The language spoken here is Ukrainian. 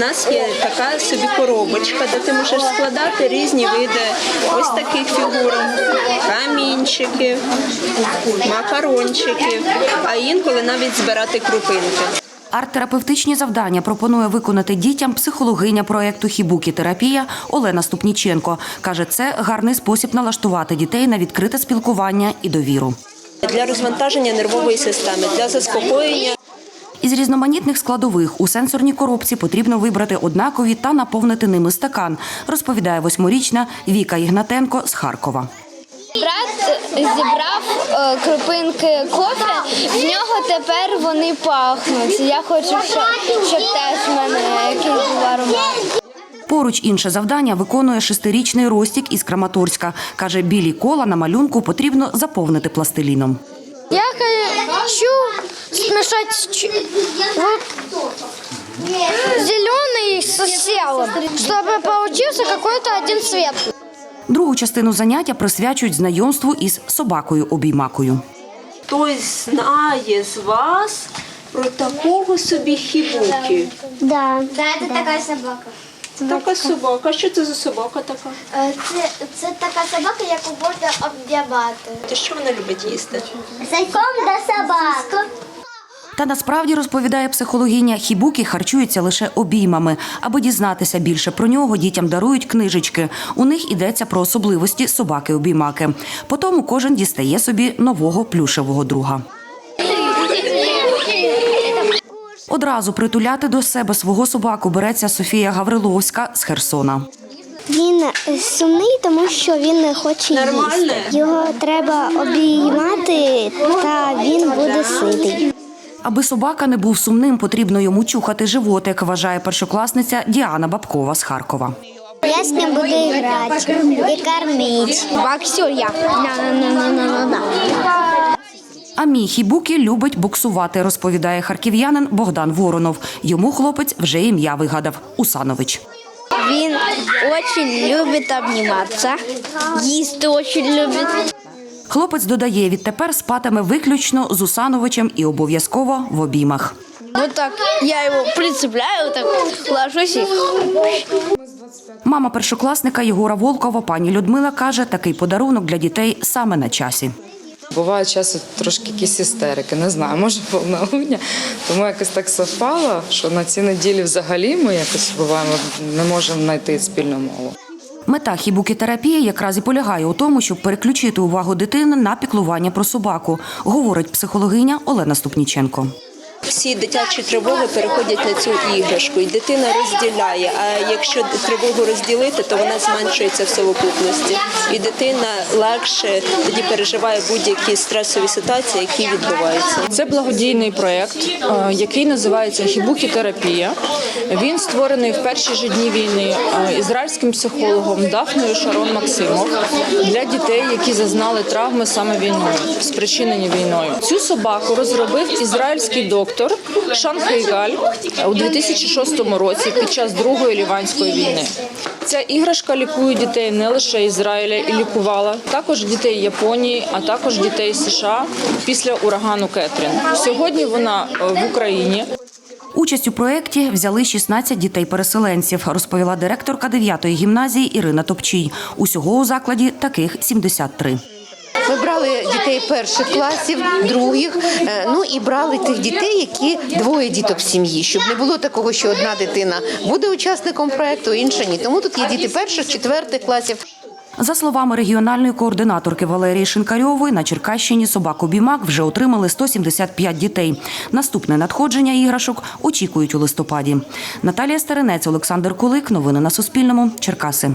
У нас є така собі коробочка, де ти можеш складати різні види ось таких фігурок, камінчиків, макарончиків, а інколи навіть збирати крупинки. Арт-терапевтичні завдання пропонує виконати дітям психологиня проєкту Хібукі терапія Олена Ступніченко. Каже, це гарний спосіб налаштувати дітей на відкрите спілкування і довіру. Для розвантаження нервової системи, для заспокоєння. Із різноманітних складових у сенсорній коробці потрібно вибрати однакові та наповнити ними стакан, розповідає восьмирічна Віка Ігнатенко з Харкова. Брат зібрав е, крупинки кофе, в нього тепер вони пахнуть. Я хочу, щоб, щоб теж в мене якийсь був аромат. Поруч інше завдання виконує шестирічний Ростік із Краматорська. Каже, білі кола на малюнку потрібно заповнити пластиліном. Я хочу смешать зеленый с серым, чтобы получился какой-то один цвет. Другу частину заняття присвячують знайомству із собакою обіймакою. Хтось знає з вас про такого собі хібуки. Да. Да, это такая собака. Така собака. Що це за собака така? Е, Це, це така собака, яку можна обдябати. Ти що вона любить їсти? Зайком да собака. Та насправді розповідає психологиня, хібуки харчуються лише обіймами. Аби дізнатися більше про нього, дітям дарують книжечки. У них йдеться про особливості собаки-обіймаки. Потім кожен дістає собі нового плюшевого друга. Одразу притуляти до себе свого собаку береться Софія Гавриловська з Херсона. Він сумний, тому що він не хоче їсти. Його треба обіймати, та він буде ситий. Аби собака не був сумним, потрібно йому чухати животик, вважає першокласниця Діана Бабкова з Харкова. Я з ним буду грати і кормити. Боксер А мій хібукі любить боксувати, розповідає харків'янин Богдан Воронов. Йому хлопець вже ім'я вигадав Усанович. Він дуже любить обніматися. Їсти дуже любить. Хлопець додає, відтепер спатиме виключно з Усановичем і обов'язково в обіймах. Вот так я его прицепляю, так ложусь и Мама першокласника Єгора Волкова, пані Людмила, каже, такий подарунок для дітей саме на часі. Буває часу трошки якісь істерики, не знаю, може повнолуння. Тому якось так совпало, що на ці неділі взагалі ми якось буваємо, не можемо знайти спільну мову. Мета хібукітерапії якраз і полягає у тому, щоб переключити увагу дитини на піклування про собаку, говорить психологиня Олена Ступніченко. Всі дитячі тривоги переходять на цю іграшку, і дитина розділяє. А якщо тривогу розділити, то вона зменшується в совокупності. І дитина легше тоді переживає будь-які стресові ситуації, які відбуваються. Це благодійний проєкт, е, який називається Хібукі-терапія. Він створений в перші ж дні війни е, ізраїльським психологом Дафною Шарон Максимов для дітей, які зазнали травми саме війною, спричинені війною. Цю собаку розробив ізраїльський доктор Шан Хейгаль у 2006 році під час Другої ліванської війни. Ця іграшка лікує дітей не лише Ізраїля і лікувала, також дітей Японії, а також дітей США після урагану Кетрін. Сьогодні вона е, в Україні. Участь у проєкті взяли 16 дітей-переселенців, розповіла директорка 9-ї гімназії Ірина Топчій. Усього у закладі таких 73. Ми брали дітей перших класів, других, е, ну і брали тих дітей, які двоє діток в сім'ї, щоб не було такого, що одна дитина буде учасником проекту, інша ні. Тому тут є діти перших, четвертих класів. За словами регіональної координаторки Валерії Шинкарьової, на Черкащині собаку бімак вже отримали 175 дітей. Наступне надходження іграшок очікують у листопаді. Наталія Старинець, Олександр Кулик. Новини на Суспільному. Черкаси.